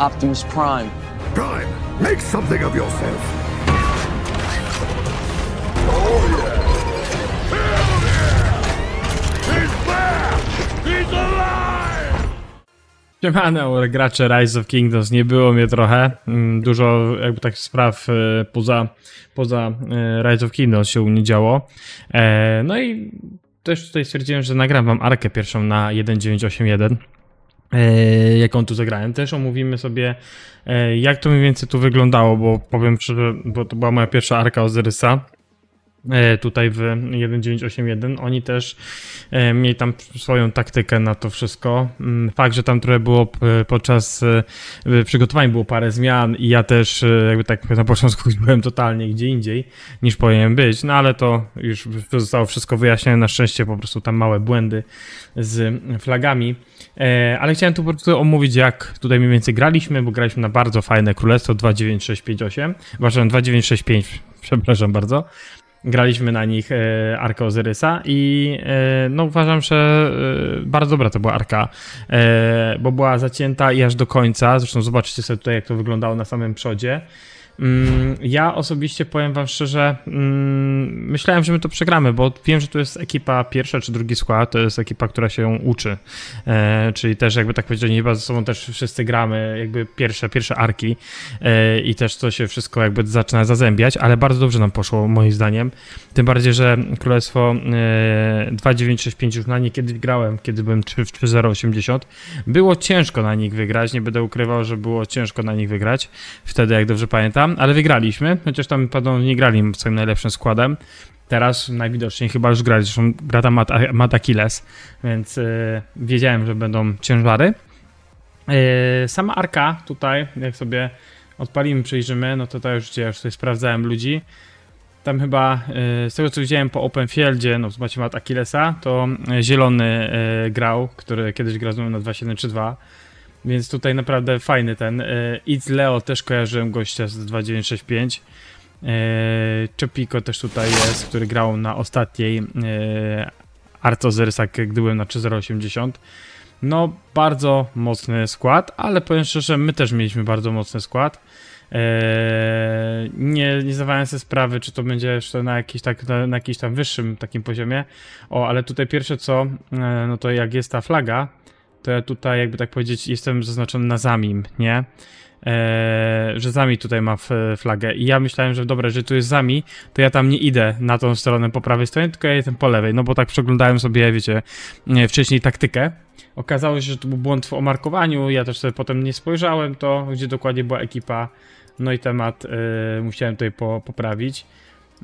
Optimus Prime. Prime, make something of yourself. Siemano, gracze Rise of Kingdoms, nie było mnie trochę, Mm, dużo jakby tak spraw e, poza, poza e, Rise of Kingdoms się u mnie działo, e, no i też tutaj stwierdziłem, że nagram wam arkę pierwszą na 1981, e, jaką tu zagrałem. Też omówimy sobie, e, jak to mniej więcej tu wyglądało, bo powiem szczerze, bo to była moja pierwsza arka Ozyrysa, e, tutaj w 1981. Oni też e, mieli tam swoją taktykę na to wszystko. Mm, Fakt, że tam trochę było podczas e, przygotowań było parę zmian i ja też e, jakby tak na początku byłem totalnie gdzie indziej niż powinienem być, no ale to już zostało wszystko wyjaśnione. Na szczęście po prostu tam małe błędy z flagami. E, Ale chciałem tu po prostu omówić, jak tutaj mniej więcej graliśmy, bo graliśmy na bardzo fajne królestwo 29658, przepraszam, 2965, przepraszam bardzo. Graliśmy na nich e, Arkę Ozyrysa i e, no uważam, że e, bardzo dobra to była Arka, bo była zacięta i aż do końca. Zresztą zobaczycie sobie tutaj, jak to wyglądało na samym przodzie. Mm, Ja osobiście powiem wam szczerze, mm, myślałem, że my to przegramy, bo wiem, że tu jest ekipa pierwsza czy drugi skład, to jest ekipa, która się uczy, e, czyli też jakby tak powiedzieć, chyba ze sobą też wszyscy gramy jakby pierwsze, pierwsze arki e, i też to się wszystko jakby zaczyna zazębiać, ale bardzo dobrze nam poszło moim zdaniem, tym bardziej, że Królestwo e, 2965 już na nie kiedyś grałem, kiedy byłem 3 w 3080, było ciężko na nich wygrać, nie będę ukrywał, że było ciężko na nich wygrać, wtedy jak dobrze pamiętam, ale wygraliśmy, chociaż tam padło nie grali swoim najlepszym składem. Teraz najwidoczniej chyba już grali, zresztą gra tam Matt, Achilles, więc e, wiedziałem, że będą ciężary. E, sama arka tutaj, jak sobie odpalimy, przejrzymy, no to to już, gdzie ja już tutaj sprawdzałem ludzi. Tam chyba, e, z tego co widziałem po Openfieldzie, no zobaczcie Matt Achillesa, to zielony grał, który kiedyś grał na 2732. Więc tutaj naprawdę fajny ten. E, It's Leo też kojarzyłem gościa z 2965. E, Czepiko też tutaj jest, który grał na ostatniej e, Zersak, gdy byłem na 3080. No, bardzo mocny skład, ale powiem szczerze, my też mieliśmy bardzo mocny skład. Nie, nie zdawałem sobie sprawy, czy to będzie jeszcze na, jakiś tak, na, na jakimś tam wyższym takim poziomie. O, ale tutaj pierwsze co, no to jak jest ta flaga, to ja tutaj jakby tak powiedzieć jestem zaznaczony na Zamim, nie? Eee, że Zami tutaj ma flagę i ja myślałem, że dobra, że tu jest Zami, to ja tam nie idę na tą stronę po prawej stronie, tylko ja jestem po lewej, no bo tak przeglądałem sobie, wiecie, nie, wcześniej taktykę. Okazało się, że to był błąd w omarkowaniu, ja też sobie potem nie spojrzałem to, gdzie dokładnie była ekipa, no i temat e, musiałem tutaj po, poprawić.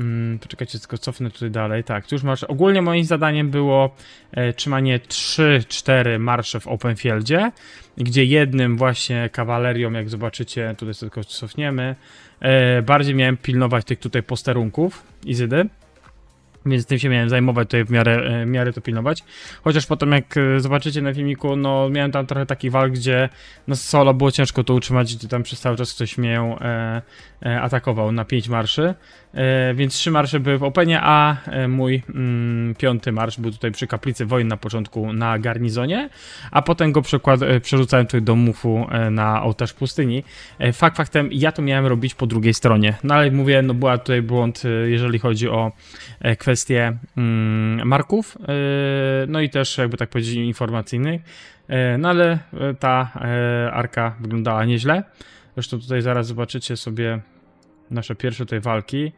Mm, poczekajcie, tylko cofnę tutaj dalej. Tak, tu już masz. Ogólnie moim zadaniem było e, trzymanie 3-4 marsze w Openfieldzie, gdzie jednym właśnie kawalerią, jak zobaczycie, tutaj tylko cofniemy, e, bardziej miałem pilnować tych tutaj posterunków Izydy. Więc tym się miałem zajmować tutaj w miarę, e, w miarę to pilnować. Chociaż potem jak e, zobaczycie na filmiku, no miałem tam trochę takich walk, gdzie no solo było ciężko to utrzymać, gdzie tam przez cały czas ktoś mnie e, e, atakował na 5 marszy. E, więc trzy marsze były w Openie, a e, mój mm, piąty marsz był tutaj przy kaplicy wojen na początku na garnizonie, a potem go przekład, e, przerzucałem tutaj do mufu na ołtarz pustyni. Fakt faktem, ja to miałem robić po drugiej stronie. No ale mówię, no była tutaj błąd, jeżeli chodzi o kwestie mm, marków, no i też jakby tak powiedzieć informacyjnych. No ale ta arka wyglądała nieźle. Zresztą tutaj zaraz zobaczycie sobie nasze pierwsze tutaj walki.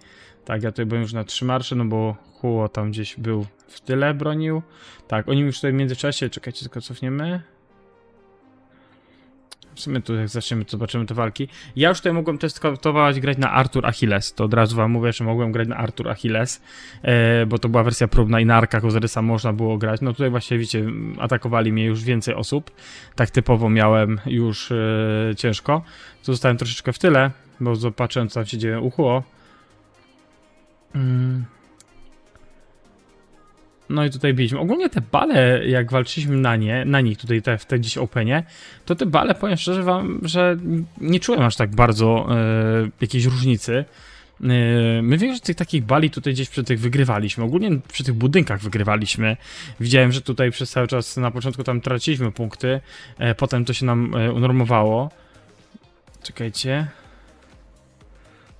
Tak, ja tutaj byłem już na trzy marsze, no bo Huo tam gdzieś był w tyle, bronił. Tak, oni już tutaj w międzyczasie, czekajcie, tylko cofniemy. W sumie tu jak zaczniemy, zobaczymy te walki. Ja już tutaj mogłem testować grać na Artur Achilles. To od razu wam mówię, że mogłem grać na Artur Achilles, e, bo to była wersja próbna i na Arkach Ozyrysa można było grać. No tutaj właśnie widzicie, atakowali mnie już więcej osób. Tak typowo miałem już e, ciężko. Zostałem troszeczkę w tyle, bo zobaczyłem co się dzieje u Huo. Mm. No i tutaj biliśmy. Ogólnie te bale, jak walczyliśmy na nie, na nich tutaj te, w te gdzieś openie, to te bale, powiem szczerze wam, że nie czułem aż tak bardzo e, jakiejś różnicy. E, My większość tych takich bali tutaj gdzieś przy tych wygrywaliśmy. Ogólnie przy tych budynkach wygrywaliśmy. Widziałem, że tutaj przez cały czas na początku tam traciliśmy punkty, e, potem to się nam unormowało. Czekajcie.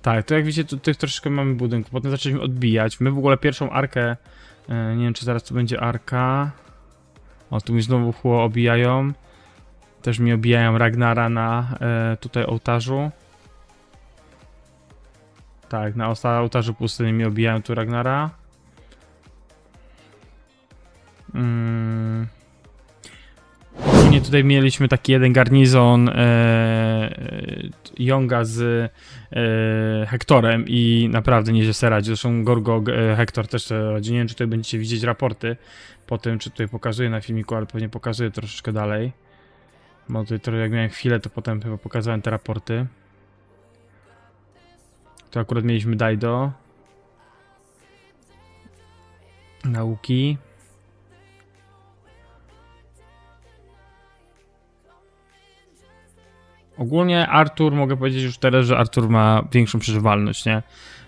Tak, to jak widzicie, tu tych troszeczkę mamy budynku. Potem zaczęliśmy odbijać. My w ogóle pierwszą arkę. e, nie wiem, czy zaraz tu będzie arka. O, tu mi znowu chło obijają. Też mi obijają Ragnara na e, tutaj ołtarzu. Tak, na ołtarzu pustyni mi obijają tu Ragnara. Mm. Ogólnie tutaj mieliśmy taki jeden garnizon e, e, z e, Hektorem i naprawdę nieźle se radzi. Zresztą Gorgo, e, Hektor też se radzi. Nie wiem, czy tutaj będziecie widzieć raporty po tym, czy tutaj pokazuję na filmiku, ale pewnie pokazuję troszeczkę dalej. Bo tutaj jak miałem chwilę, to potem chyba pokazałem te raporty. Tu akurat mieliśmy Daido. Nauki. Ogólnie Artur, mogę powiedzieć już teraz, że Artur ma większą przeżywalność, nie?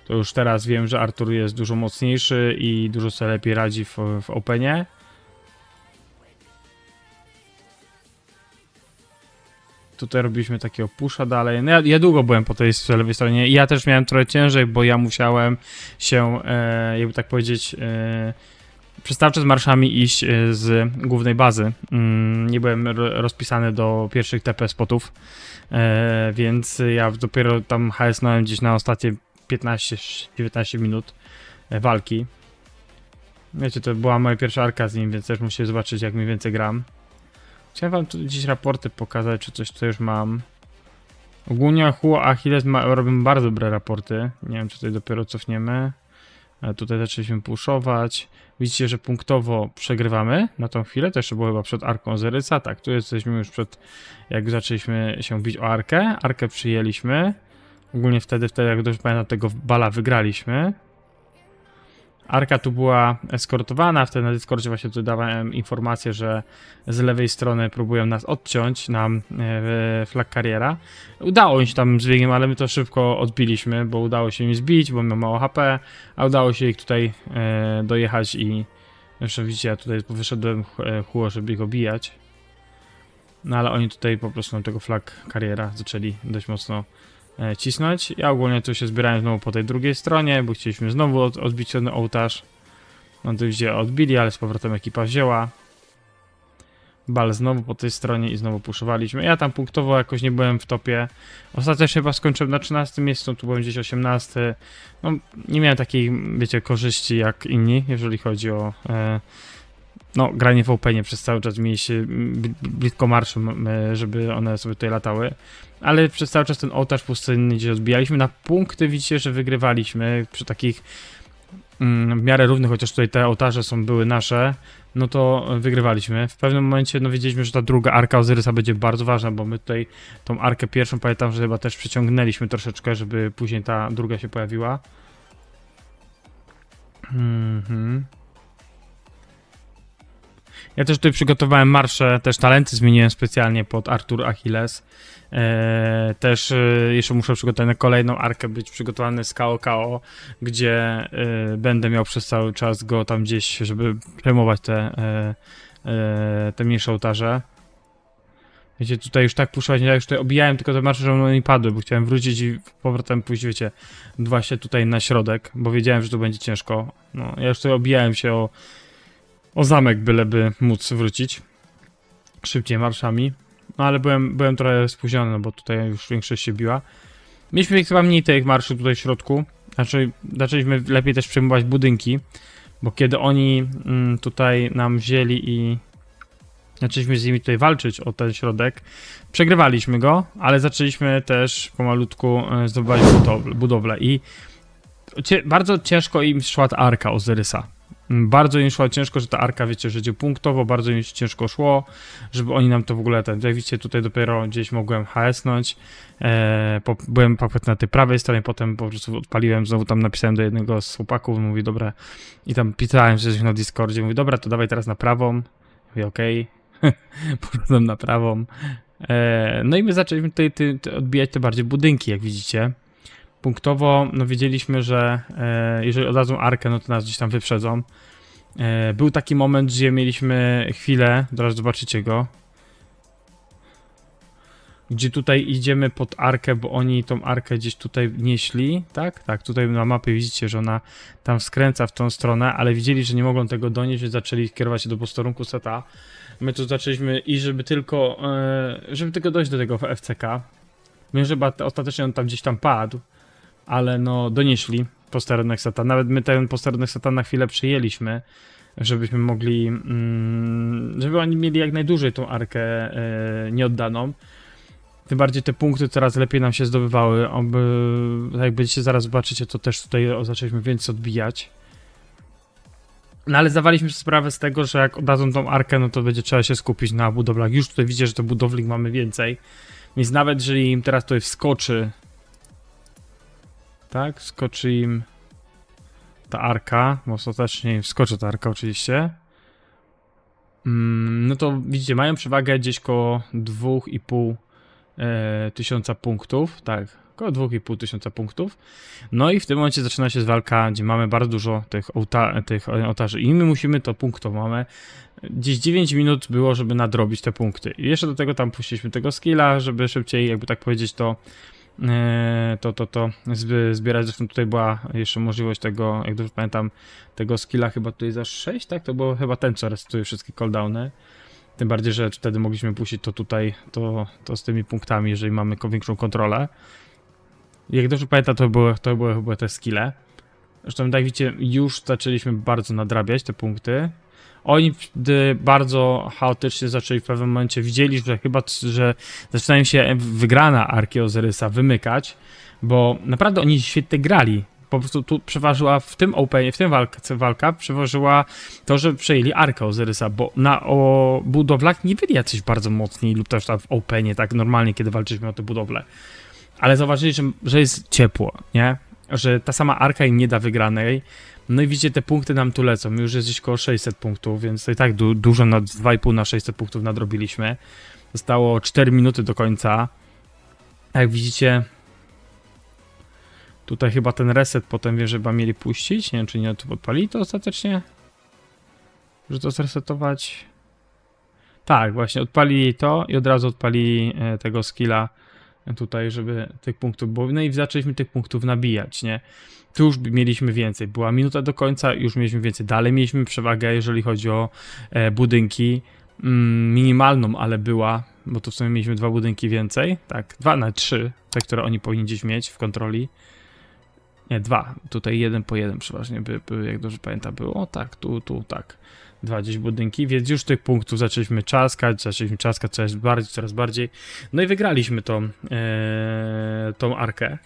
To już teraz wiem, że Artur jest dużo mocniejszy i dużo sobie lepiej radzi w, w Openie. Tutaj robiliśmy takiego pusha dalej. No ja, ja długo byłem po tej lewej stronie i ja też miałem trochę ciężej, bo ja musiałem się, e, jakby tak powiedzieć, e, przez czas marszami iść e, z głównej bazy. Mm, nie byłem ro- rozpisany do pierwszych TP spotów, e, więc ja dopiero tam HS-nąłem gdzieś na ostatnie 15-19 minut e, walki. Wiecie, to była moja pierwsza arka z nim, więc też musicie zobaczyć, jak mniej więcej gram. Chciałem wam tu dziś raporty pokazać, czy coś tu już mam. Ogólnie Huo Achilles ma, robią bardzo dobre raporty. Nie wiem, czy tutaj dopiero cofniemy. Ale tutaj zaczęliśmy puszować. Widzicie, że punktowo przegrywamy na tą chwilę. To jeszcze było chyba przed Arką Zerysa. Tak, tu jesteśmy już przed, jak zaczęliśmy się bić o Arkę. Arkę przyjęliśmy. Ogólnie wtedy, wtedy jak dobrze pamiętam, tego bala wygraliśmy. Arka tu była eskortowana, wtedy na Discordzie właśnie tu dawałem informację, że z lewej strony próbują nas odciąć nam e, flag kariera. Udało im się tam z biegiem, ale my to szybko odbiliśmy, bo udało się im zbić, bo miał mało HP, a udało się ich tutaj e, dojechać i zresztą widzicie, ja tutaj wyszedłem e, chło, żeby ich obijać. No ale oni tutaj po prostu tego flag kariera zaczęli dość mocno cisnąć. Ja ogólnie tu się zbierałem znowu po tej drugiej stronie, bo chcieliśmy znowu od, odbić ten ołtarz. No to gdzie odbili, ale z powrotem ekipa wzięła. Bal znowu po tej stronie i znowu puszowaliśmy. Ja tam punktowo jakoś nie byłem w topie. Ostatecznie chyba skończyłem na 13 miejscu, tu byłem gdzieś 18. No, nie miałem takiej, wiecie, korzyści jak inni, jeżeli chodzi o e, no, granie w Openie przez cały czas mieliście bl- blisko marszu, żeby one sobie tutaj latały. Ale przez cały czas ten ołtarz pustynny gdzie odbijaliśmy. Na punkty widzicie, że wygrywaliśmy przy takich mm, w miarę równych, chociaż tutaj te ołtarze są były nasze, no to wygrywaliśmy. W pewnym momencie no wiedzieliśmy, że ta druga arka Ozyrysa będzie bardzo ważna, bo my tutaj tą arkę pierwszą pamiętam, że chyba też przyciągnęliśmy troszeczkę, żeby później ta druga się pojawiła. Mhm. Ja też tutaj przygotowałem marsze, też talenty zmieniłem specjalnie pod Artur Achilles. Eee, też e, jeszcze muszę przygotować na kolejną arkę, być przygotowany z KO KO, gdzie e, będę miał przez cały czas go tam gdzieś, żeby przejmować te, e, e, te mniejsze ołtarze. Wiecie, tutaj już tak puszować, ja już tutaj obijałem tylko te marsze, żeby one nie padły, bo chciałem wrócić i powrotem pójść, wiecie, właśnie tutaj na środek, bo wiedziałem, że tu będzie ciężko. No, ja już tutaj obijałem się o, o zamek, byleby móc wrócić szybciej marszami. No ale byłem, byłem trochę spóźniony, no bo tutaj już większość się biła. Mieliśmy chyba mniej tych marszów tutaj w środku. Znaczy, zaczęliśmy lepiej też przejmować budynki, bo kiedy oni mm, tutaj nam wzięli i zaczęliśmy z nimi tutaj walczyć o ten środek, przegrywaliśmy go, ale zaczęliśmy też pomalutku e, zdobywać budowle, budowlę i bardzo ciężko im szła ta arka Ozyrysa. Bardzo im szło ciężko, że ta arka, wiecie, że idzie punktowo, bardzo im ciężko szło, żeby oni nam to w ogóle ten. Jak widzicie, tutaj dopiero gdzieś mogłem HS-nąć. E, po, byłem paket na tej prawej stronie, potem po prostu odpaliłem, znowu tam napisałem do jednego z chłopaków, mówi dobra, i tam pisałem coś na Discordzie, mówi dobra, to dawaj teraz na prawą. Mówię okej, poszedłem na prawą. E, no i my zaczęliśmy tutaj ty odbijać te bardziej budynki, jak widzicie. Punktowo, no wiedzieliśmy, że e, jeżeli oddadzą arkę, no to nas gdzieś tam wyprzedzą. E, był taki moment, gdzie mieliśmy chwilę, zaraz zobaczycie go. gdzie tutaj idziemy pod arkę, bo oni tą arkę gdzieś tutaj nieśli, tak? Tak, tutaj na mapie widzicie, że ona tam skręca w tą stronę, ale widzieli, że nie mogą tego donieść, więc zaczęli kierować się do posterunku seta. My tu zaczęliśmy i żeby tylko, e, żeby tylko dojść do tego FCK. Wiem, że ostatecznie on tam gdzieś tam padł, ale no donieśli posterunek seta. Nawet my ten posterunek seta na chwilę przyjęliśmy, żebyśmy mogli, mm, żeby oni mieli jak najdłużej tą arkę e, nieoddaną. Tym bardziej te punkty coraz lepiej nam się zdobywały. Oby, jak będziecie zaraz zobaczycie, to też tutaj zaczęliśmy więcej odbijać. No ale zdawaliśmy sobie sprawę z tego, że jak oddadzą tą arkę, no to będzie trzeba się skupić na budowlach. Już tutaj widzę, że to budowlik mamy więcej. Więc nawet jeżeli im teraz tutaj wskoczy. Tak, wskoczy im ta arka, bo ostatecznie im wskoczy ta arka oczywiście. Mm, no to widzicie, mają przewagę gdzieś koło 2,5 e, tysiąca punktów, tak, około 2,5 tysiąca punktów. No i w tym momencie zaczyna się walka, gdzie mamy bardzo dużo tych, ołta tych ołtarzy i my musimy to punktowo, mamy gdzieś 9 minut było, żeby nadrobić te punkty. I jeszcze do tego tam puściliśmy tego skilla, żeby szybciej, jakby tak powiedzieć, to to, to, to zby- zbierać. Zresztą tutaj była jeszcze możliwość tego, jak dobrze pamiętam, tego skilla chyba tutaj za 6, tak? To było chyba ten, co resetuje wszystkie cooldowny. Tym bardziej, że wtedy mogliśmy puścić to tutaj, to, to z tymi punktami, jeżeli mamy większą kontrolę. Jak dobrze pamiętam, to były, to były chyba te skille. Zresztą, jak widzicie, już zaczęliśmy bardzo nadrabiać te punkty. Oni bardzo chaotycznie zaczęli w pewnym momencie, widzieli, że chyba, że zaczynają się wygrana Arki Ozyrysa wymykać, bo naprawdę oni świetnie grali. Po prostu tu przeważyła w tym openie, w tym walce, walka przeważyła to, że przejęli Arkę Ozyrysa, bo na o budowlach nie byli jacyś bardzo mocni lub też tam w openie, tak normalnie, kiedy walczyliśmy o te budowle. Ale zauważyli, że, że jest ciepło, nie? Że ta sama Arka im nie da wygranej. No i widzicie, te punkty nam tu lecą. Już jest gdzieś koło 600 punktów, więc i tak du dużo na 2,5 na 600 punktów nadrobiliśmy. Zostało 4 minuty do końca. Jak widzicie, tutaj chyba ten reset potem wie, że chyba mieli puścić. Nie wiem, czy nie tu podpalili to ostatecznie. Że to zresetować. Tak, właśnie odpalili to i od razu odpalili e, tego skilla tutaj, żeby tych punktów było. No i zaczęliśmy tych punktów nabijać, nie? Tu już mieliśmy więcej. Była minuta do końca, już mieliśmy więcej. Dalej mieliśmy przewagę, jeżeli chodzi o e, budynki. Mm, minimalną, ale była, bo tu w sumie mieliśmy dwa budynki więcej. Tak, dwa na trzy, te, które oni powinni gdzieś mieć w kontroli. Nie, dwa. Tutaj jeden po jeden przeważnie by, by jak dobrze pamiętam, było. O tak, tu, tu, tak. Dwa gdzieś budynki, więc już tych punktów zaczęliśmy czaskać, zaczęliśmy czaskać coraz bardziej, coraz bardziej. No i wygraliśmy tą, e, tą arkę.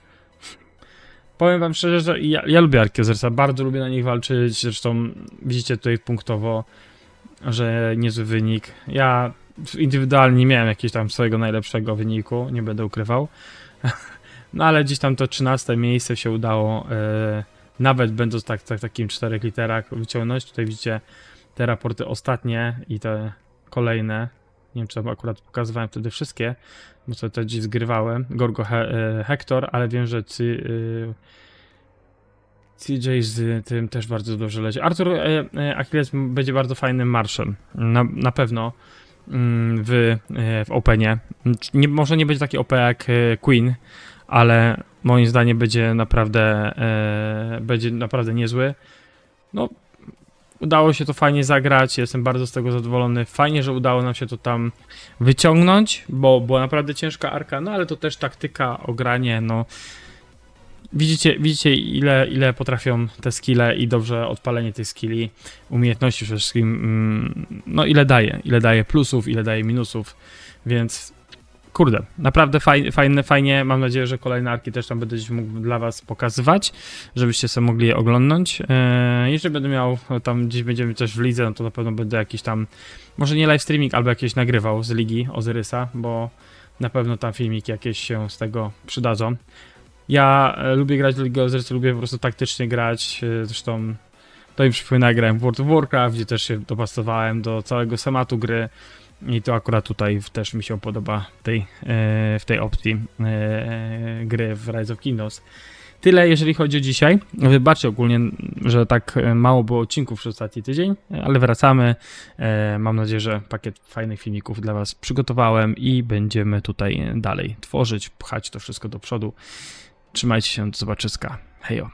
Powiem wam szczerze, że ja, ja lubię Arki Ozersa, bardzo lubię na nich walczyć, zresztą widzicie tutaj punktowo, że niezły wynik. Ja indywidualnie nie miałem jakiegoś tam swojego najlepszego wyniku, nie będę ukrywał. No ale gdzieś tam to 13 miejsce się udało, e, nawet będąc tak, tak takim czterech literach wyciągnąć. Tutaj widzicie te raporty ostatnie i te kolejne. Nie wiem, czy akurat pokazywałem wtedy wszystkie, bo sobie to gdzieś zgrywałem. Gorgo He e, Hector, ale wiem, że cy, y, CJ z tym też bardzo dobrze leci. Artur e, e, Achilles będzie bardzo fajnym marszem. Na, na pewno mm, w, e, w Openie. Nie, może nie będzie taki OP jak e, Queen, ale moim zdaniem będzie naprawdę e, będzie naprawdę niezły. No, udało się to fajnie zagrać, jestem bardzo z tego zadowolony. Fajnie, że udało nam się to tam wyciągnąć, bo była naprawdę ciężka arka, no ale to też taktyka, ogranie, no. Widzicie, widzicie ile, ile potrafią te skille i dobrze odpalenie tych skilli, umiejętności przede wszystkim, mm, no ile daje, ile daje plusów, ile daje minusów, więc kurde, naprawdę fajnie, fajne, fajnie, mam nadzieję, że kolejne arki też tam będę mógł dla was pokazywać, żebyście sobie mogli je oglądnąć. Eee, jeżeli będę miał, tam gdzieś będziemy też w lidze, no to na pewno będę jakiś tam, może nie live streaming, albo jakieś nagrywał z ligi Ozyrysa, bo na pewno tam filmiki jakieś się z tego przydadzą. Ja e, lubię grać w Ligę Ozyrysa, lubię po prostu taktycznie grać, e, zresztą to mi przypomina, grałem w World of Warcraft, gdzie też się dopasowałem do całego schematu gry. I to akurat tutaj też mi się podoba tej, e, w tej opcji e, gry w Rise of Kingdoms. tyle, jeżeli chodzi o dzisiaj. Wybaczcie ogólnie, że tak e, mało było odcinków przez ostatni tydzień, ale wracamy. Mam nadzieję, że pakiet fajnych filmików dla Was przygotowałem i będziemy tutaj dalej tworzyć, pchać to wszystko do przodu. Trzymajcie się, do zobaczyska. Hejo.